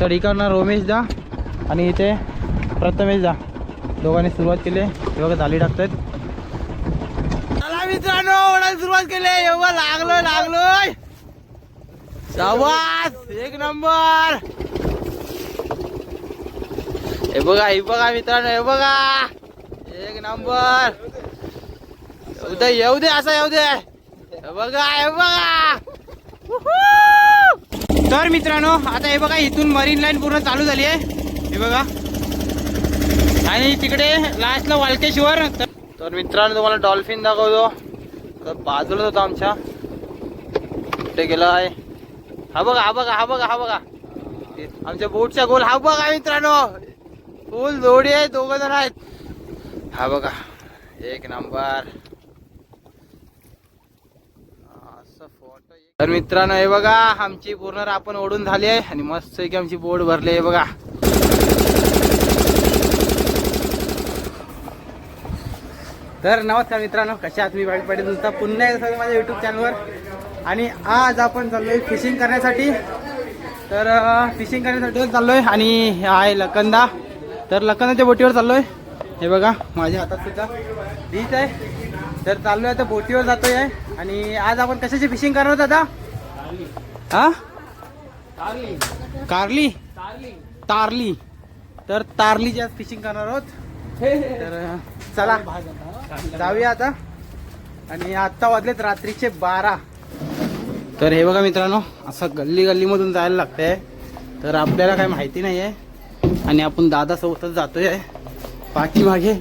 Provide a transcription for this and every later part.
तर इकडनं रोमेश दा आणि इथे प्रथमेश दा दोघांनी सुरुवात केली. हे बघा झाली टाकतायत चला मित्रांनो ओढायला सुरुवात केली. एवढं लागलोय लागलोय. शाबास एक नंबर. हे बघा हे बघा मित्रांनो हे बघा. एक नंबर. येऊ दे येऊ दे असं येऊ दे. बघा हे बघा. तर मित्रांनो आता हे बघा इथून मरीन लाईन पूर्ण चालू झाली आहे. हे बघा. आणि तिकडे लास्टला वालकेश्वर. तर- तर मित्रांनो तुम्हाला डॉल्फिन दाखवतो. तर बाजूलाच होता आमच्या. कुठे गेला आहे? हा बघा हा बघा हा बघा हा बघा. आमच्या बोटचा गोल. हा बघा मित्रांनो. फुल जोडी आहे दोघ जण आहेत. हा बघा. एक नंबर असं फोटो तर मित्रांनो हे बघा आमची पूर्ण आपण ओढून झाली आहे आणि मस्त की आमची बोट भरली आहे बघा. तर नमस्कार मित्रांनो कशा आहात? मी वाईट पाटील तुमचा पुन्हा एकदा माझ्या युट्यूब चॅनलवर आणि आज आपण चाललोय फिशिंग करण्यासाठी. तर फिशिंग करण्यासाठी चाललोय आणि आहे लकंदा तर लकंदाच्या बोटीवर चाललोय. हे बघा माझ्या हातात सुद्धा बीच आहे. तर चाललोय आता बोटीवर जातोय. आणि आज आपण कशाची फिशिंग करणार आहोत आता हा? कारली? तारली. तर तारलीची आज फिशिंग करणार आहोत. तर चला जाऊया आता. आणि आत्ता वाजलेत रात्रीचे बारा. तर हे बघा मित्रांनो असं गल्ली गल्लीमधून जायला लागतंय. तर आपल्याला काही माहिती नाही आहे आणि आपण दादा सोबतच जातोय. पाठीमागे.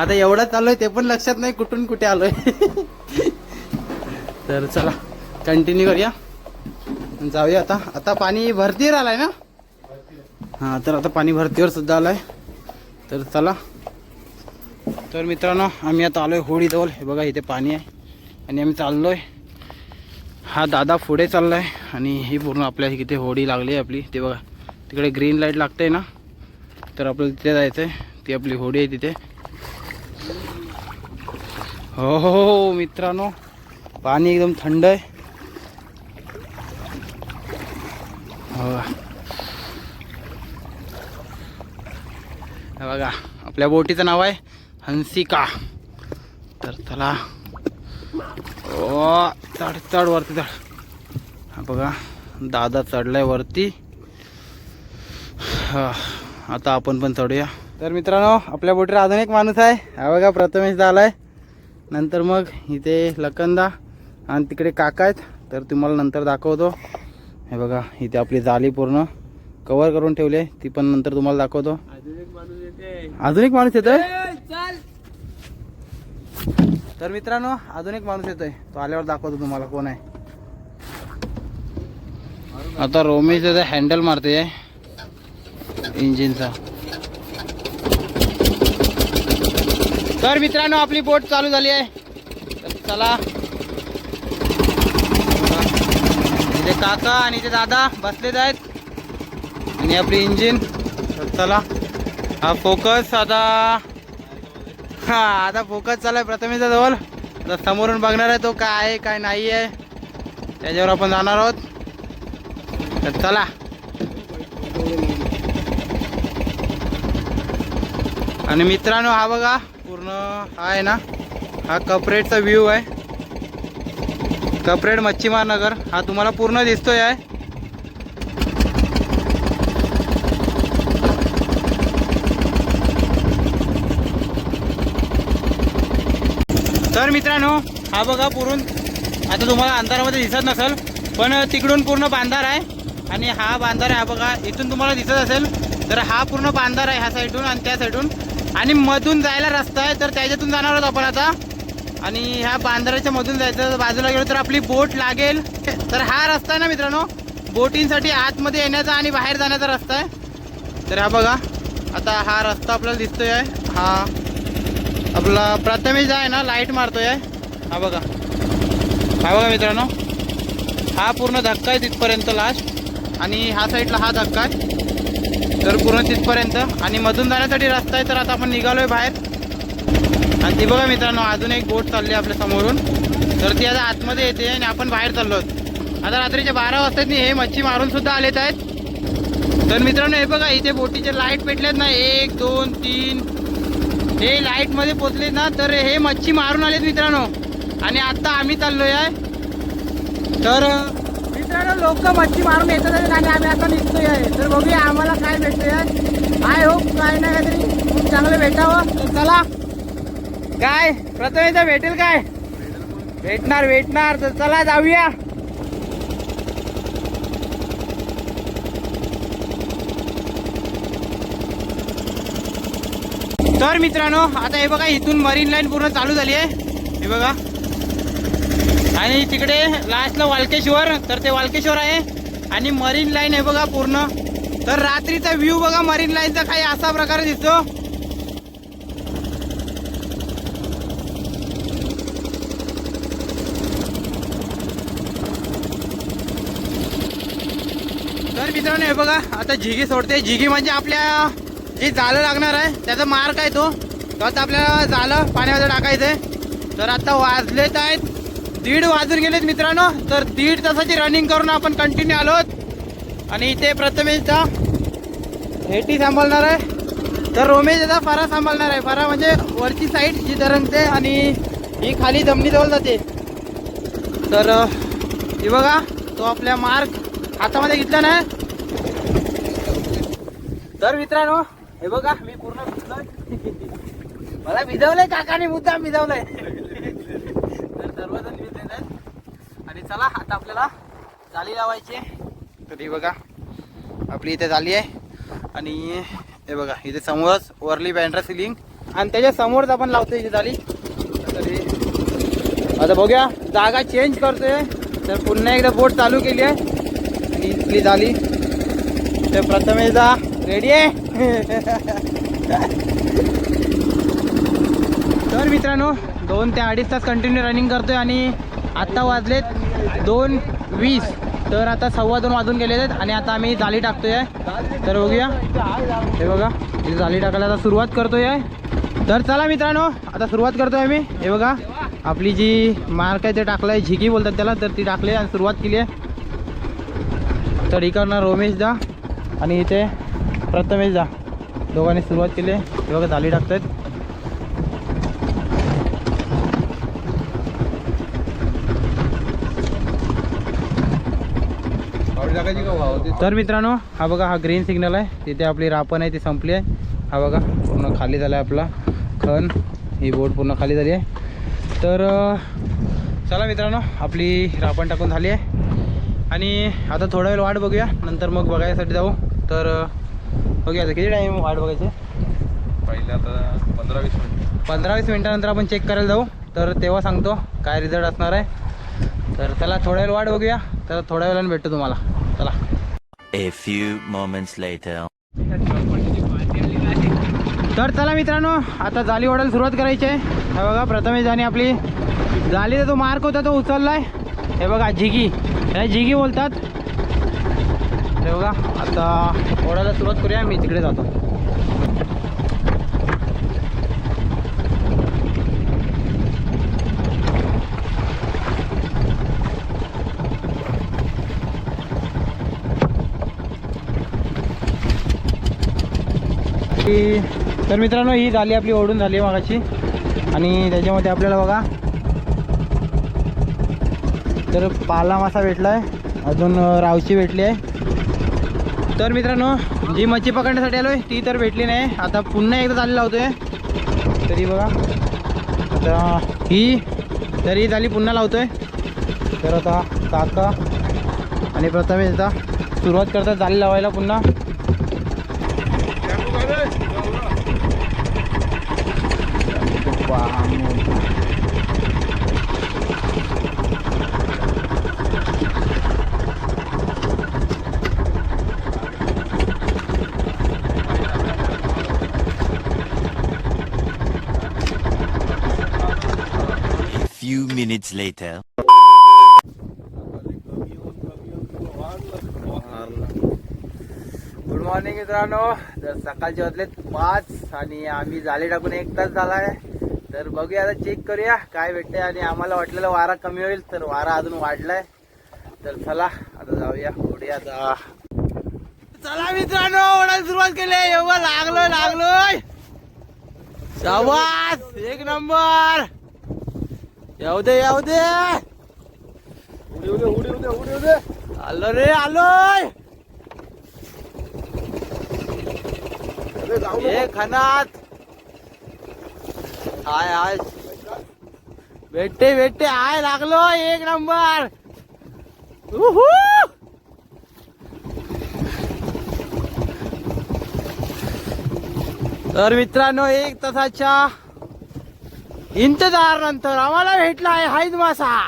आता एवढं चाललोय ते पण लक्षात नाही कुठून कुठे आलोय. तर चला कंटिन्यू करूया. जाऊया आता. आता पाणी भरतीवर आलाय ना? हां तर आता पाणी भरतीवर सुद्धा आलाय. तर चला. तर मित्रांनो आम्ही आता आलोय होडीजवळ हे बघा इथे पाणी आहे. आणि आम्ही चाललोय. हा दादा पुढे चाललाय. आणि ही पूर्ण आपल्या इथे होडी लागली आहे आपली. ते बघा तिकडे ग्रीन लाइट लागते ना? तर आपल्याला तिथे जायचं आहे ती आपली होडी आहे तिथे. हो हो मित्रांनो पाणी एकदम थंड आहे. हो. बघा. आपल्या बोटीचं नाव आहे हंसिका. तर चला. ओ चढ चढ वरती चढ. हा बघा दादा चढलाय वरती. हा, आता आपण पण चढूया. तर मित्रांनो आपल्या बोटीवर अजून एक माणूस आहे. हा बघा प्रथमेश आलाय नंतर मग इथे लकंदा आणि तिकडे काका आहेत. तर तुम्हाला नंतर दाखवतो. हे बघा इथे आपली जाळी पूर्ण कवर करून ठेवली आहे. ती पण नंतर तुम्हाला दाखवतो. अजून एक माणूस येतोय? तर मित्रांनो अजून एक माणूस येतोय. तो आल्यावर दाखवतो तुम्हाला कोण आहे. आता रोमेश हँडल मारते. इंजिनचा. तर मित्रांनो आपली बोट चालू झाली आहे. तर चला. इथे काका आणि इथे दादा बसलेत आहेत. आणि आपली इंजिन तर चला. हा फोकस आता. हा आता फोकस चालू प्रथमेशच्या जवळ. आता समोरून बघणार आहे तो काय आहे काय नाही आहे. त्याच्यावर आपण जाणार आहोत. तर चला. आणि मित्रांनो हा बघा. पूर्ण हा आहे ना हा कपरेटचा व्ह्यू आहे. कपरेट मच्छीमार नगर हा तुम्हाला पूर्ण दिसतोय आहे. तर मित्रांनो हा बघा पुरून आता तुम्हाला अंधारामध्ये दिसत नसेल पण तिकडून पूर्ण बांधार आहे. आणि हा बांधार आहे हा बघा इथून तुम्हाला दिसत असेल तर हा पूर्ण बांधार आहे ह्या साईडून आणि त्या साईडून आणि मधून जायला रस्ता आहे तर त्याच्यातून जाणार आहोत आपण आता. आणि ह्या बांधाराच्या मधून जायचं बाजूला गेलो तर आपली बोट लागेल. तर हा रस्ता आहे ना मित्रांनो बोटींसाठी आतमध्ये येण्याचा आणि बाहेर जाण्याचा रस्ता आहे. तर हा बघा आता हा रस्ता आपल्याला दिसतोय आहे. हा आपला प्राथमिक आहे ना लाइट मारतोय हा बघा. हा बघा मित्रांनो हा पूर्ण धक्का आहे तिथपर्यंत लास्ट. आणि ह्या साईडला हा धक्का आहे. तर पूर्ण तिथपर्यंत. आणि मधून जाण्यासाठी रस्ता आहे तर आता आपण निघालोय बाहेर. आणि ती बघा मित्रांनो अजून एक बोट चालली आपल्या समोरून. तर ती आता आतमध्ये येते आणि आपण बाहेर चाललो आहोत. आता रात्रीचे बारा वाजता हे मच्छी मारून सुद्धा आलेत आहेत. तर मित्रांनो हे बघा इथे बोटीचे लाइट पेटलेत ना. एक दोन तीन. हे लाईटमध्ये पोचले पोचलेत ना तर हे मच्छी मारून आलेत मित्रांनो. आणि आत्ता आम्ही चाललोय. आहे तर मित्रांनो लोक मच्छी मारून येतात आणि आम्ही आता निघतोय. तर बघूया आम्हाला काय भेटतोय. आय होप काय ना काहीतरी खूप चांगलं भेटावं. तर चला. काय? प्रथम इथं भेटेल काय? भेटणार भेटणार. तर चला जाऊया. तर मित्रांनो आता हे बघा इथून मरीन लाईन पूर्ण चालू झाली आहे. हे बघा. आणि तिकडे लास्टला वालकेश्वर तर ते वालकेश्वर आहे. आणि मरीन लाईन आहे बघा पूर्ण. तर रात्रीचा व्ह्यू बघा मरीन लाईनचा काही असा प्रकारे दिसतो. तर मित्रांनो हे बघा आता झिगी सोडते. झिगी म्हणजे आपल्या जे जाळं लागणार आहे त्याचा मार्क आहे तो. तो आता आपल्याला जाळं पाण्यामध्ये टाकायचं आहे तर आता वाजलेत आहेत दीड वाजून गेलेत मित्रांनो. तर दीड तासाची रनिंग करून आपण कंटिन्यू आलोत. आणि इथे प्रथमेशचा हेटी सांभाळणार आहे. तर रोमेश याचा फारा सांभाळणार आहे. फारा म्हणजे वरची साईड जी धरणते आणि ही खाली जमिनीजवळ जाते. तर हे बघा तो आपल्या मार्क हातामध्ये घेतला ना. तर मित्रांनो हे बघा मी पूर्ण मला भिजवलंय काकाने मुद्दाम भिजवलंय तर सर्वजण भिजलेत आहेत आणि चला आता आपल्याला जाळी लावायची आहे. तर हे बघा आपली इथे झाली आहे. आणि हे बघा इथे समोरच वरली बँड्रा सिलिंग आणि त्याच्या समोरच आपण लावतो इथे जाळी. आता बघूया जागा चेंज करतोय. तर पुन्हा एकदा बोट चालू केली आहे. आणि इथली झाली तर प्रथमेशदा रेडी आहे. तर मित्रांनो दोन ते अडीच तास कंटिन्यू रनिंग करतोय आणि आत्ता वाजलेत दोन वीस. तर आता सव्वा दोन वाजून गेले आहेत आणि आता आम्ही जाळी टाकतोय. तर बघूया. हे बघा इथे जाळी टाकायला आता सुरुवात करतोय. तर चला मित्रांनो आता सुरुवात करतोय आम्ही. हे बघा आपली जी मार्क आहे ते टाकलं आहे झिकी बोलतात त्याला तर ती टाकली आहे आणि सुरुवात केली आहे. तर इकडनं रोमेश दा आणि इथे प्रथमेश दा. दोघांनी सुरुवात केली आहे. हे बघा जाळी टाकतायत. तर मित्रांनो हा बघा हा ग्रीन सिग्नल आहे. तिथे आपली रापण आहे ती संपली आहे. हा बघा पूर्ण खाली झाला आहे आपला खण. ही बोट पूर्ण खाली झाली आहे. तर चला मित्रांनो आपली रापण टाकून झाली आहे. आणि आता थोडा वेळ वाट बघूया. नंतर मग बघायसाठी जाऊ. तर बघूया आता किती टाईम वाट बघायची पहिले आता पंधरा वीस मिनिट. पंधरा वीस मिनटानंतर आपण चेक करायला जाऊ. तर तेव्हा सांगतो काय रिझल्ट असणार आहे. तर चला थोड्या वेळ वाट बघूया. तर थोड्या वेळाने भेटतो तुम्हाला. A few moments later. तर चला मित्रांनो आता जाली ओढायला सुरुवात करायची आहे. हे बघा प्रथमेश जाणी आपली जाळीचा जो मार्क होता तो उचललाय. हे बघा झिगी हे झिगी बोलतात. हे बघा आता ओढायला सुरुवात करूया मी तिकडे जातो. तर मित्रांनो ही झाली आपली ओढून झाली आहे मागाची. आणि त्याच्यामध्ये आपल्याला बघा. तर पाला मासा भेटला आहे अजून रावची भेटली आहे. तर मित्रांनो जी मच्छी पकडण्यासाठी आलो आहे ती तर भेटली नाही. आता पुन्हा एकदा चालली लावतोय. तरी बघा. आता ही तरी झाली पुन्हा लावतोय. तर आता काका आणि प्रथमेश आता सुरुवात करतात जाळी लावायला पुन्हा. Minutes later. गुड मॉर्निंग मित्रांनो. तर सकाळचे वाजलेत पाच आणि आम्ही झाले टाकून एक तास झाला आहे तर बघूया आता चेक करूया काय भेटते आणि आम्हाला वाटलेलं वारा कमी होईल तर वारा अजून वाढलाय. तर चला आता जाऊया. पुढे आता. चला मित्रांनो ओढायला सुरुवात केली. एवढं लागलोय लागलोय. शाबास! एक नंबर! येऊ दे येऊ दे. उडी उदे उडी उडे उदे आलो रे आलोय. एक खनात. हाय हाय. भेटते भेटते हाय लागलो एक नंबर. उहू! तर मित्रांनो एक तासाच्या इंतजार नंतर आम्हाला भेटला आहे हाईद मासा.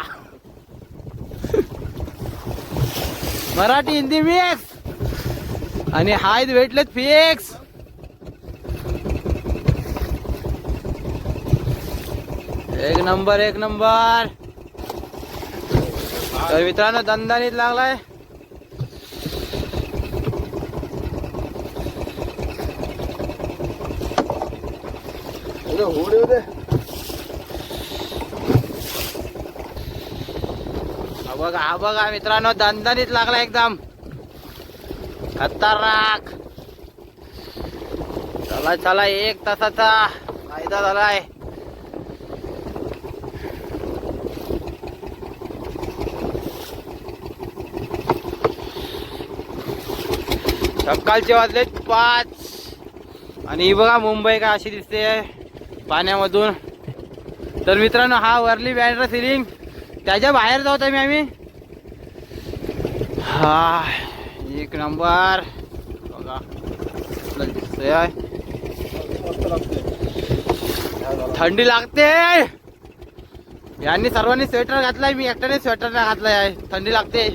मराठी हिंदी मिक्स आणि हाईद भेटलेत फिक्स एक नंबर एक नंबर. तर मित्रांनो दंदानीत लागलाय. हा बघा हा बघा मित्रांनो दणदणीत लागला एकदम. खतरनाक. चला चला एक तासाचा फायदा झालाय. सकाळचे वाजले पाच. आणि ही बघा मुंबई का अशी दिसते पाण्यामधून. तर मित्रांनो हा वरली बॅनर सिलिंग त्याच्या बाहेर जाऊत मी आम्ही. हा एक नंबर. बघा दिसतोय थंडी लागते. यांनी सर्वांनी स्वेटर घातलाय मी एकट्याने स्वेटर नाही घातलाय आहे थंडी लागते.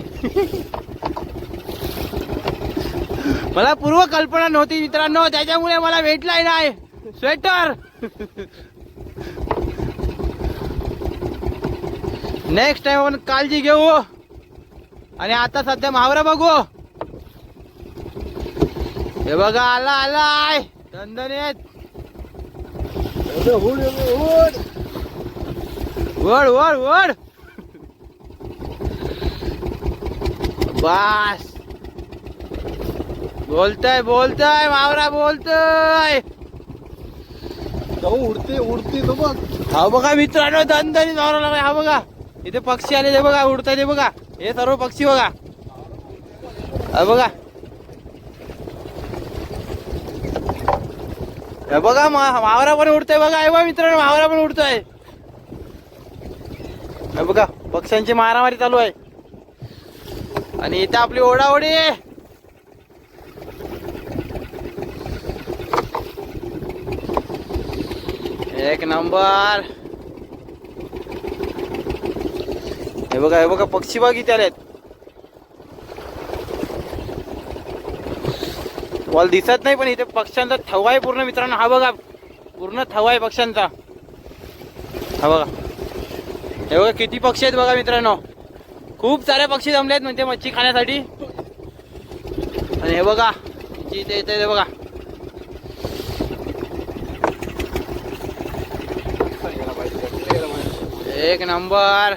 मला पूर्व कल्पना नव्हती मित्रांनो त्याच्यामुळे मला भेटलाय नाही. स्वेटर. नेक्स्ट टाइम आपण काळजी घेऊ. आणि आता सध्या महावरा बघू. हे बघा आला आलाय दणदणीत. वड वड वड बस. बोलतय बोलतय मावरा बोलतय. उडते उडते तो बघ. हा बघा मित्रांनो दणदणी मावरा लागलाय हा बघा. इथे पक्षी आले ते बघा उडताय ते बघा. हे सर्व पक्षी बघा. बघा. बघा मावरा पण उडतोय बघा. आहे बघा मित्रांनो मावरा पण उडतोय. हे बघा पक्ष्यांची मारामारी चालू आहे. आणि इथे आपली ओढाओढी. आहे एक नंबर. हे बघा हे बघा पक्षी बाग इथे आलेत बॉल दिसत नाही पण इथे पक्ष्यांचा थवा आहे पूर्ण मित्रांनो. हा बघा पूर्ण थवा आहे पक्ष्यांचा. हा बघा. हे बघा किती पक्षी आहेत बघा मित्रांनो. खूप सारे पक्षी जमले आहेत म्हणजे मच्छी खाण्यासाठी. आणि हे बघा इथे इथे बघा. एक नंबर.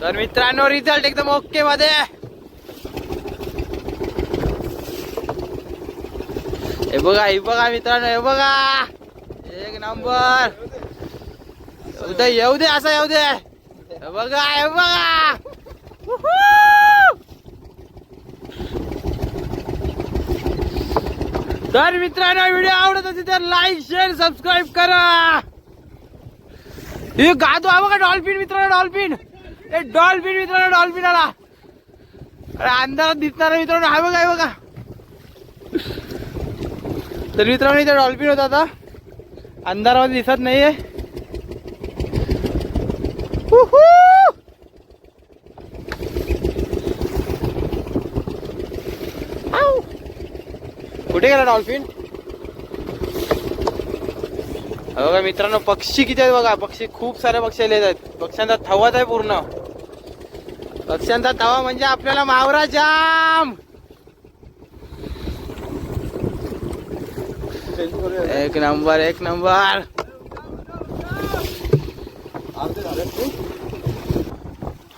तर मित्रांनो रिझल्ट एकदम ओके मध्ये. हे बघा हे बघा मित्रांनो हे बघा. एक नंबर येऊ दे येऊ दे असं येऊ दे. हे बघा हे बघा. तर मित्रांनो व्हिडिओ आवडत असेल तर लाईक शेअर सबस्क्राईब करा. हे गादू हा बघा डॉल्फिन मित्रांनो डॉल्फिन. ए डॉल्फिन मित्रांनो डॉल्फिन आला अरे अंधारात दिसणारा मित्रांनो हा बघा बघा. तर मित्रांनो इथे डॉल्फिन होता आता. अंधारामध्ये दिसत नाहीये. आहे कुठे गेला डॉल्फिन बघा मित्रांनो पक्षी किती आहेत बघा. पक्षी खूप सारे पक्षी आले आहेत. पक्ष्यांचा थवाच आहे पूर्ण. पक्ष्यांचा तवा म्हणजे आपल्याला मावरा जाम. एक नंबर एक नंबर.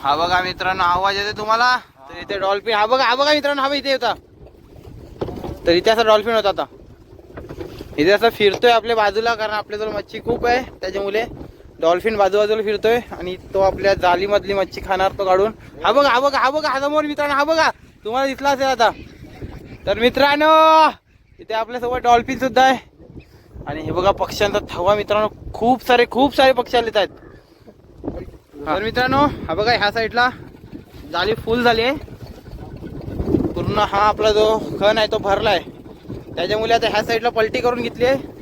हा बघा मित्रांनो आवाज येते तुम्हाला? तर इथे डॉल्फिन हा बघा हा बघा मित्रांनो हा इथे होता. तर इथे असा डॉल्फिन होता आता. इथे असं फिरतोय आपल्या बाजूला कारण आपल्याजवळ मच्छी खूप आहे त्याच्यामुळे डॉल्फिन बाजू बाजूला फिरतोय आणि तो आपल्या जालीमधली मच्छी खाणार तो काढून. हा बघा हा बघा हा बघा हा समोर मित्रांनो हा बघा. तुम्हाला दिसला असेल आता. तर मित्रांनो इथे आपल्यासोबत डॉल्फिन सुद्धा आहे. आणि हे बघा पक्ष्यांचा थवा मित्रांनो खूप सारे खूप सारे पक्षी आलेत आहेत. तर मित्रांनो हा बघा ह्या साईडला जाळी फुल झाली आहे. पूर्ण हा आपला जो खण आहे तो भरलाय. त्याच्यामुळे आता ह्या साईडला पलटी करून घेतली आहे.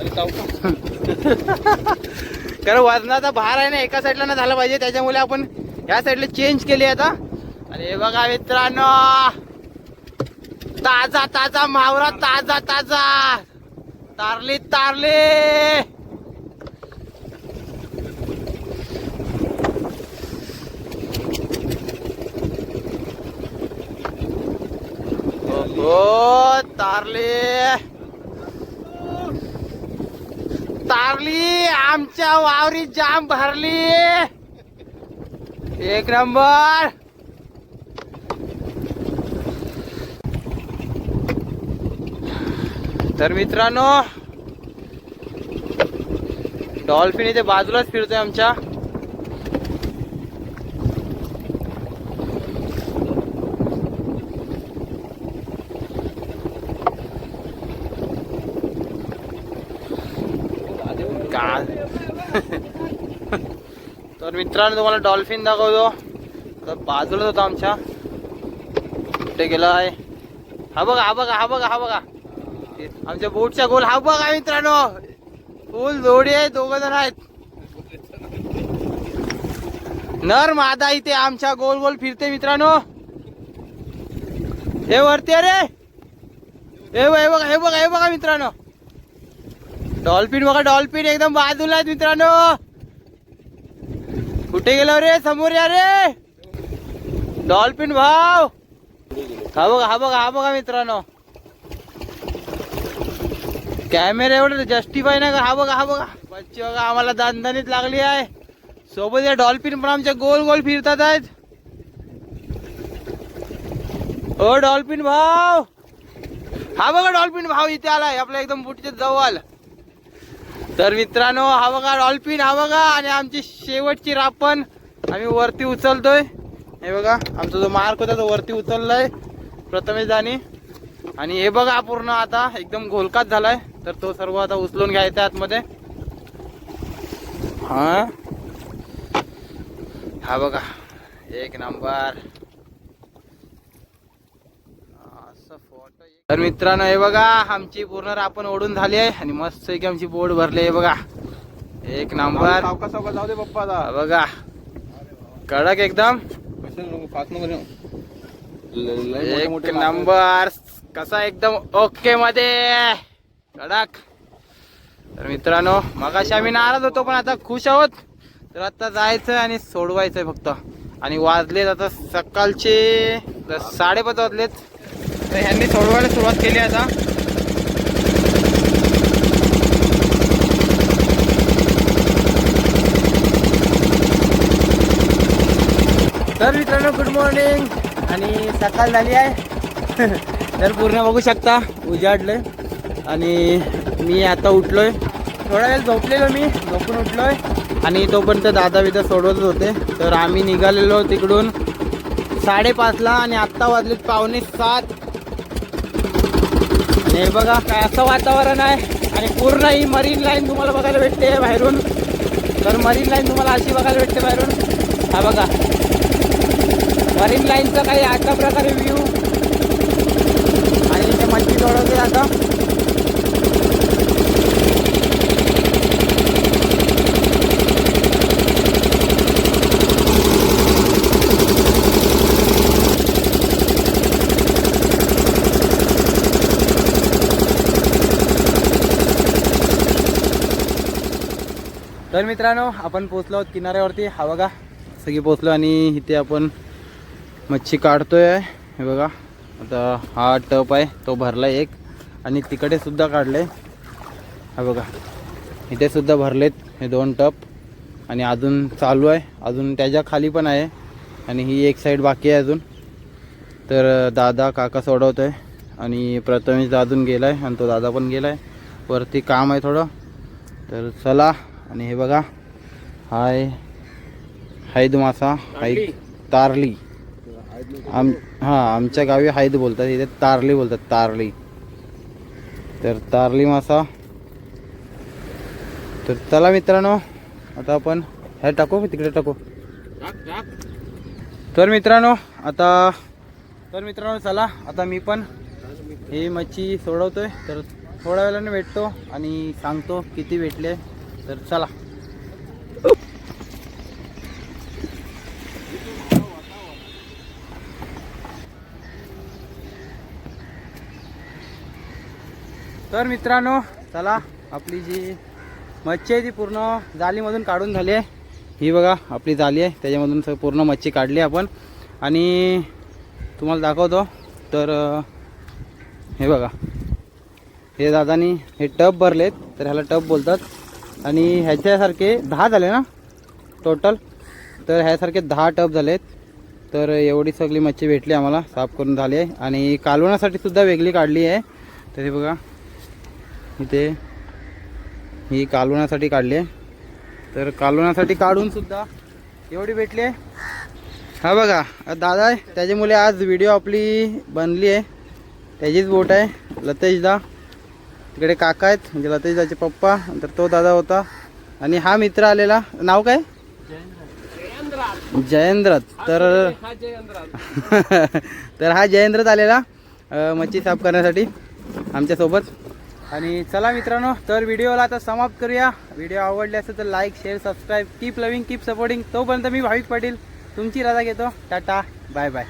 कारण वजनाचा भार आहे ना एका साईडला ना झाला पाहिजे त्याच्यामुळे आपण ह्या साईडला चेंज केली आता. आणि हे बघा मित्रांनो ताजा ताजा मावरा ताजा ताजा. तारली तारली. ओ तारली. तारली आमच्या वावरी जाम भरली. एक नंबर. तर मित्रांनो डॉल्फिन इथे बाजूलाच फिरतोय आमच्या. का तर मित्रांनो तुम्हाला डॉल्फिन दाखवतो. तर बाजूलाच होता आमच्या. कुठे गेला आहे? हा बघा हा बघा हा बघा हा बघा. आमच्या बोटच्या गोल. हा बघा मित्रांनो. फुल जोडी आहे दोघ जण आहेत. नर मादा इथे आमच्या गोल गोल फिरते मित्रांनो. हे वरते रे. हे बघा हे बघा हे बघा हे बघा मित्रांनो. डॉल्फिन बघा डॉल्फिन एकदम बाजूला आहेत मित्रांनो. कुठे गेलो रे? समोर या रे. डॉल्फिन भाव. हा बघा हा बघा हा बघा मित्रांनो. कॅमेरा एवढं जस्टिफाय नाही का हा बघा हा बघा. बच्ची बघा आम्हाला दानदानीत लागली आहे. सोबत या डॉल्फिन पण आमच्या गोल गोल फिरतात आहेत. ओ डॉल्फिन भाव. हा बघा डॉल्फिन भाव इथे आलाय आपल्या एकदम बुटीच्या जवळ. तर मित्रांनो हा बघा डॉल्फिन हा बघा आणि आमची शेवटची रापण. आम्ही वरती उचलतोय. हे बघा आमचा जो मार्क होता तो वरती उचललाय. प्रथमेश दानी. आणि हे बघा पूर्ण आता एकदम घोलकाच झालाय. तर तो सर्व आता उचलून घ्यायचा आहे आतमध्ये. हा. हा बघा. एक नंबर असं फोटो तर मित्रांनो हे बघा आमची पूर्ण रापण ओढून झाली आहे आणि मस्त की आमची बोट भरली आहे बघा. एक नंबर जाऊ दे पप्पा बघा. कडक एकदम. एक. नंबर कसा एकदम ओके मध्ये. कडक. तर मित्रांनो मगाशी आम्ही नाराज होतो पण आता खुश आहोत. तर आता जायचं आणि सोडवायचंय फक्त. आणि वाजलेत आता सकाळचे साडेपाच वाजलेत. तर ह्यांनी सोडवायला सुरुवात केली आता. तर मित्रांनो गुड मॉर्निंग आणि सकाळ झाली आहे. तर पूर्ण बघू शकता उजाडलंय. आणि मी आता उठलोय. थोडा वेळ झोपलेलो मी झोपून उठलोय. आणि तोपर्यंत दादा बिदा सोडवतच होते. तर आम्ही निघालेलो तिकडून साडेपाचला आणि आत्ता वाजलेत पावणे सात. आणि हे बघा काय असं वातावरण आहे. आणि पूर्ण ही मरीन लाईन तुम्हाला बघायला भेटते बाहेरून. तर मरीन लाईन तुम्हाला अशी बघायला भेटते बाहेरून. हा बघा. मरीन लाईनचा काही अशा प्रकारे व्ह्यू आणि इथे मच्छी सोडवते आता. तर मित्रांनो आपण पोचलो आहोत किनाऱ्यावरती. हा बघा सगळी पोचलो आणि इथे आपण मच्छी काढतोय. हे बघा आता हा टप आहे तो भरला एक. आणि तिकडे सुद्धा काढले. हा बघा इथे सुद्धा भरलेत हे दोन टप. आणि अजून चालू आहे. अजून त्याच्याखाली पण आहे. आणि ही एक साईड बाकी आहे अजून. तर दादा काका सोडवतो आहे आणि प्रथमेश दादून गेला आहे आणि तो दादा पण गेला आहे वरती काम आहे थोडं. तर चला आणि हे बघा. हाय. हैद मासा. हैद तारली. आम हां आमच्या गावी हैद बोलतात. इथे तारली बोलतात. तारली. तर तारली मासा. तर चला मित्रांनो आता आपण ह्या टाकू तिकडे टाकू. तर मित्रांनो आता तर मित्रांनो चला आता मी पण ही मच्छी सोडवतोय. तर थोड्या वेळाने भेटतो आणि सांगतो किती भेटले. तर चला. तर मित्रांनो चला आपली जी मच्छी आहे ती पूर्ण जालीमधून काढून झाली आहे. ही बघा आपली जाली आहे. त्याच्यामधून पूर्ण मच्छी काढली आपण. आणि तुम्हाला दाखवतो. तर हे बघा. हे दादानी हे टब भरलेत. तर ह्याला टब बोलतात. आणि ह्याच्यासारखे दहा झाले ना? टोटल तर ह्यासारखे दहा टब झालेत. तर एवढी सगळी मच्छी भेटली आम्हाला साफ करून झाली आहे. आणि कालवण्यासाठी सुद्धा वेगळी काढली आहे. तर हे बघा. इथे ही कालवण्यासाठी काढली आहे. तर कालवण्यासाठी काढून सुद्धा एवढी भेटली आहे. हा बघा. दादा आहे त्याच्यामुळे आज व्हिडिओ आपली बनली आहे. त्याचीच बोट आहे. लतेशदा. इकडे काका आहेत म्हणजे लतेशदाचे पप्पा नंतर तो दादा होता. आणि हा मित्र आलेला नाव काय? जयेंद्र तर तर हा जयेंद्रच आलेला मच्छी साफ करण्यासाठी आमच्यासोबत आणि चला मित्रांनो तर व्हिडिओला आता समाप्त करूया. व्हिडिओ आवडले असेल तर like share subscribe keep loving keep supporting तोपर्यंत मी भाविक पाटील तुमची रजा घेतो. Tata bye bye